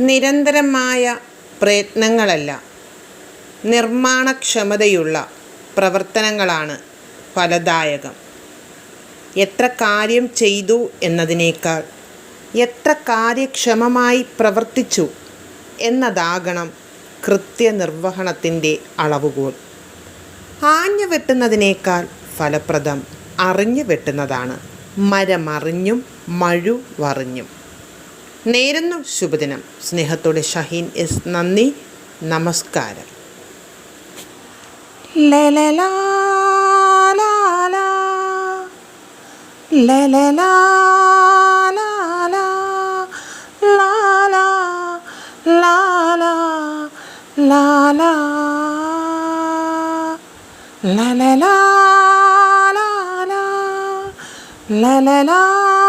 നിരന്തരമായ പ്രയത്നങ്ങളല്ല നിർമ്മാണക്ഷമതയുള്ള പ്രവർത്തനങ്ങളാണ് ഫലദായകം. എത്ര കാര്യം ചെയ്തു എന്നതിനേക്കാൾ എത്ര കാര്യക്ഷമമായി പ്രവർത്തിച്ചു എന്നതാകണം കൃത്യനിർവഹണത്തിന്റെ അളവുകോൽ. ആഞ്ഞു വെട്ടുന്നതിനേക്കാൾ ഫലപ്രദം അറിഞ്ഞു വെട്ടുന്നതാണ്. മരമറിഞ്ഞും മഴു വറിഞ്ഞും. നേരുന്നു ശുഭദിനം സ്നേഹത്തോടെ ഷഹീൻ എസ് നന്ദി നമസ്കാരം ലലലാ la la la la la la la la ലലലാ